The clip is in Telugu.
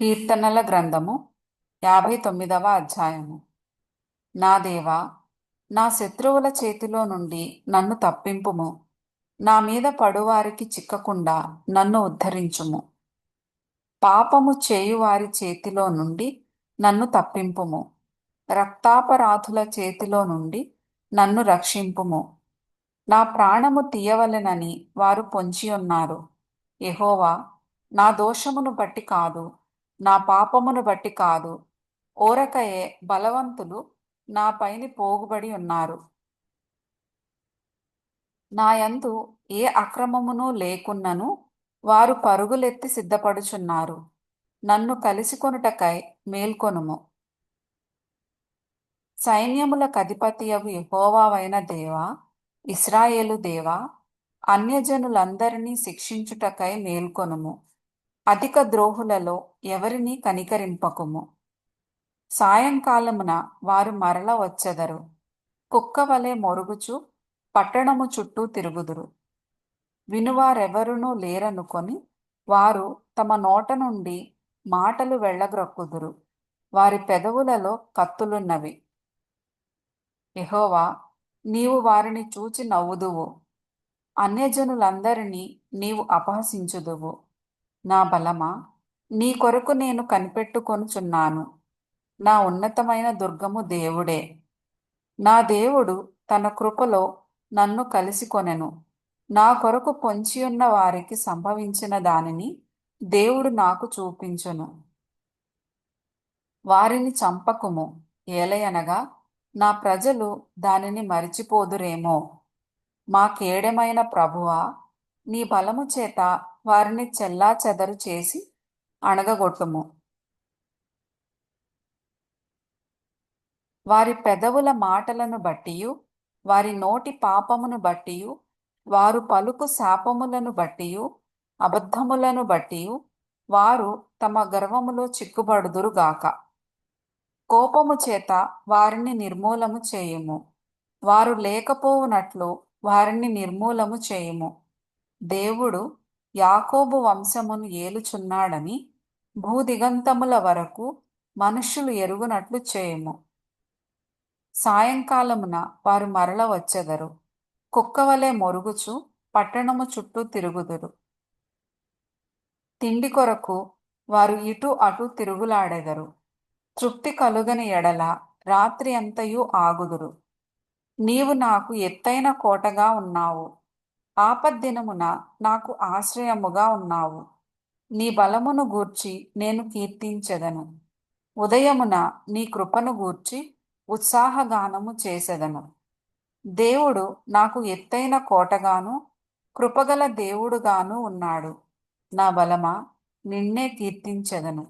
కీర్తనల గ్రంథము యాభై తొమ్మిదవ అధ్యాయము. నా దేవా నా శత్రువుల చేతిలో నుండి నన్ను తప్పింపుము. నా మీద పడువారికి చిక్కకుండా నన్ను ఉద్ధరించుము. పాపము చేయువారి చేతిలో నుండి నన్ను తప్పింపుము. రక్తాపరాధుల చేతిలో నుండి నన్ను రక్షింపుము. నా ప్రాణము తీయవలెనని వారు పొంచి ఉన్నారు ఎహోవా నా దోషమును బట్టి కాదు. నా పాపమును బట్టి కాదు. ఓరకయే బలవంతులు నా పైని పోగుబడి ఉన్నారు. నాయందు ఏ అక్రమమును లేకున్నను వారు పరుగులెత్తి సిద్ధపడుచున్నారు. నన్ను కలిసికొనుటకై మేల్కొనుము. సైన్యముల కధిపతియగు యహోవావైన దేవా ఇస్రాయేలు దేవా అన్యజనులందరినీ శిక్షించుటకై మేల్కొనుము. అధిక ద్రోహులలో ఎవరిని కనికరింపకుము? సాయంకాలమున వారు మరల వచ్చెదరు. కుక్క వలె మొరుగుచు పట్టణము చుట్టూ తిరుగుదురు. వినువారెవరునూ లేరనుకొని వారు తమ నోట నుండి మాటలు వెళ్ళగ్రొక్కుదురు. వారి పెదవులలో కత్తులున్నవి. ఎహోవా నీవు వారిని చూచి నవ్వుదువు. అన్యజనులందరినీ నీవు అపహసించుదువు. నా బలమా? నీ కొరకు నేను కనిపెట్టుకొనుచున్నాను. నా ఉన్నతమైన దుర్గము దేవుడే. నా దేవుడు తన కృపలో నన్ను కలిసికొనెను. నా కొరకు పొంచియున్న వారికి సంభవించిన దానిని దేవుడు నాకు చూపించును. వారిని చంపకుము. ఏలయనగా నా ప్రజలు దానిని మరిచిపోదురేమో. మా కేడమైన ప్రభువా నీ బలము చేత వారిని చెల్లా చెదరు చేసి అణగగొట్టుము. వారి పెదవుల మాటలను బట్టియు వారి నోటి పాపమును బట్టియు వారు పలుకు శాపములను బట్టియు అబద్ధములను బట్టియు వారు తమ గర్వములో చిక్కుబడుదురుగాక కోపము చేత వారిని నిర్మూలము చేయుము. వారు లేకపోవునట్లు వారిని నిర్మూలము చేయుము. దేవుడు యాకోబు వంశమును ఏలుచున్నాడని భూదిగంతముల వరకు మనుష్యులు ఎరుగునట్లు చేయము. సాయంకాలమున వారు మరల వచ్చెదరు. కుక్కవలే మొరుగుచు పట్టణము చుట్టూ తిరుగుదురు. తిండి కొరకు వారు ఇటు అటు తిరుగులాడెదరు. తృప్తి కలుగని ఎడల రాత్రి అంతయు ఆగుదురు. నీవు నాకు ఎత్తైన కోటగా ఉన్నావు. ఆపద్దినమున నాకు ఆశ్రయముగా ఉన్నావు. నీ బలమును గూర్చి నేను కీర్తించెదను. ఉదయమున నీ కృపను గూర్చి ఉత్సాహగానము చేసెదను. దేవుడు నాకు ఎత్తైన కోటగాను కృపగల దేవుడుగాను ఉన్నాడు. నా బలమా నిన్నే కీర్తించెదను.